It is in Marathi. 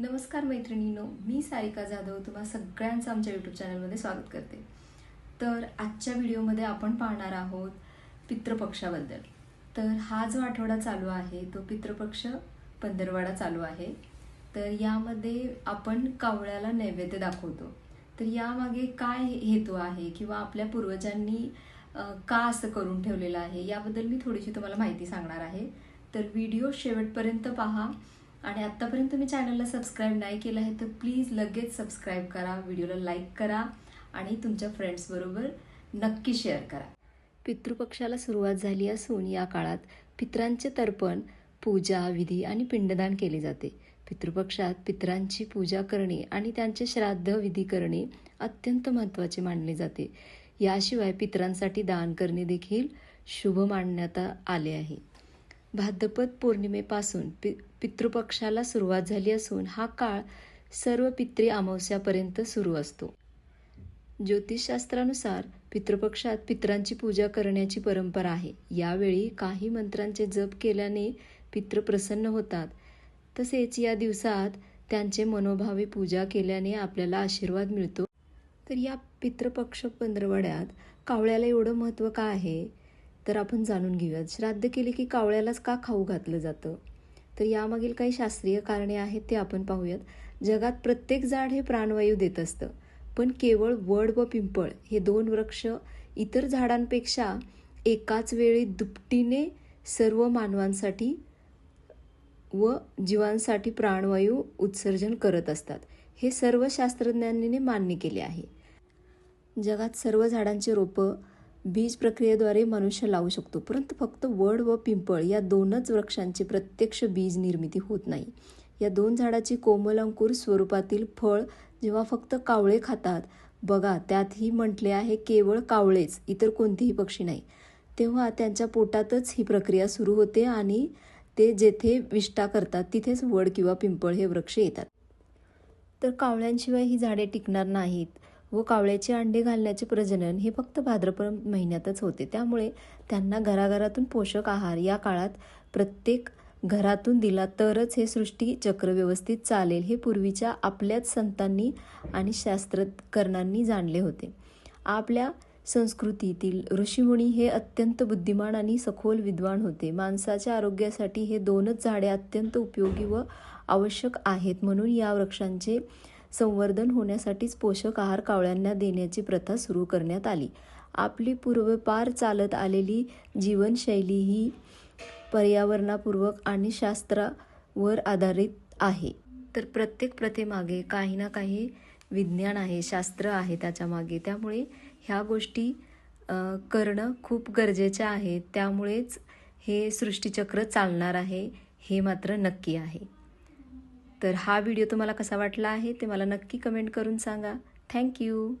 नमस्कार मैत्रिणीनो मी सारिका जाधव तुम्हा सगळ्यांचं आमच्या यूट्यूब चॅनलमध्ये स्वागत करते. तर आजच्या व्हिडिओमध्ये आपण पाहणार आहोत पितृपक्षाबद्दल. तर हा जो आठवडा चालू आहे तो पितृपक्ष पंधरवाडा चालू आहे. तर यामध्ये आपण कावळ्याला नैवेद्य दाखवतो. तर यामागे काय हेतू आहे किंवा आपल्या पूर्वजांनी का असं करून ठेवलेलं आहे याबद्दल मी थोडीशी तुम्हाला माहिती सांगणार आहे. तर व्हिडिओ शेवटपर्यंत पहा. आणि आत्तापर्यंत तुम्ही चॅनलला सबस्क्राईब नाही केलं आहे तर प्लीज लगेच सबस्क्राईब करा व्हिडिओला लाईक करा आणि तुमच्या फ्रेंड्सबरोबर नक्की शेअर करा. पितृपक्षाला सुरुवात झाली असून या काळात पित्रांचे तर्पण पूजा विधी आणि पिंडदान केले जाते. पितृपक्षात पितरांची पूजा करणे आणि त्यांचे श्राद्ध विधी करणे अत्यंत महत्त्वाचे मानले जाते. याशिवाय पित्रांसाठी दान करणे देखील शुभ मानण्यात आले आहे. भाद्रपद पौर्णिमेपासून पि पितृपक्षाला सुरुवात झाली असून हा काळ सर्व पित्री अमावस्यापर्यंत सुरू असतो. ज्योतिषशास्त्रानुसार पितृपक्षात पितरांची पूजा करण्याची परंपरा आहे. यावेळी काही मंत्रांचे जप केल्याने पितृ प्रसन्न होतात. तसेच या दिवसात त्यांचे मनोभावे पूजा केल्याने आपल्याला आशीर्वाद मिळतो. तर या पितृपक्ष पंधरवड्यात कावळ्याला एवढं महत्त्व का आहे? तर आपण जाणून घेऊयात. श्राद्ध केले की कावळ्यालाच का खाऊ घातलं जातं? तर यामागील काही शास्त्रीय कारणे आहेत ते आपण पाहूयात. जगात प्रत्येक झाड हे प्राणवायू देत असतं. पण केवळ वड व पिंपळ हे दोन वृक्ष इतर झाडांपेक्षा एकाच वेळी दुपटीने सर्व मानवांसाठी व जीवांसाठी प्राणवायू उत्सर्जन करत असतात. हे सर्व शास्त्रज्ञांनी मान्य केले आहे. जगात सर्व झाडांचे रोपं बीज प्रक्रियेद्वारे मनुष्य लावू शकतो. परंतु फक्त वड व पिंपळ या दोनच वृक्षांची प्रत्यक्ष बीज निर्मिती होत नाही. या दोन झाडाची कोमल अंकुर स्वरूपातील फळ जेव्हा फक्त कावळे खातात बघा त्यातही म्हटले आहे केवळ कावळेच इतर कोणतेही पक्षी नाही. तेव्हा त्यांच्या पोटातच ही प्रक्रिया सुरू होते आणि ते जेथे विष्ठा करतात तिथेच वड किंवा पिंपळ हे वृक्ष येतात. तर कावळ्यांशिवाय ही झाडे टिकणार नाहीत. व कावळ्याचे अंडे घालण्याचे प्रजनन हे फक्त भाद्रपद महिन्यातच होते. त्यामुळे त्यांना घराघरातून पोषक आहार या काळात प्रत्येक घरातून दिला तरच हे सृष्टी चक्र व्यवस्थित चालेल हे पूर्वीच्या आपल्याच संतांनी आणि शास्त्रकरणांनी जाणले होते. आपल्या संस्कृतीतील ऋषीमुनी हे अत्यंत बुद्धिमान आणि सखोल विद्वान होते. माणसाच्या आरोग्यासाठी हे दोनच झाडे अत्यंत उपयोगी व आवश्यक आहेत म्हणून या वृक्षांचे संवर्धन होण्यासाठीच पोषक आहार कावळ्यांना देण्याची प्रथा सुरू करण्यात आली. आपली पूर्वपार चालत आलेली जीवनशैली ही पर्यावरणापूर्वक आणि शास्त्रावर आधारित आहे. तर प्रत्येक प्रथेमागे काही ना काही विज्ञान आहे शास्त्र आहे त्याच्यामागे. त्यामुळे ह्या गोष्टी करणं खूप गरजेचं आहे. त्यामुळेच हे सृष्टीचक्र चालणार आहे हे मात्र नक्की आहे. तर हा व्हिडिओ तुम्हाला कसा वाटला आहे ते मला नक्की कमेंट करून सांगा. थँक्यू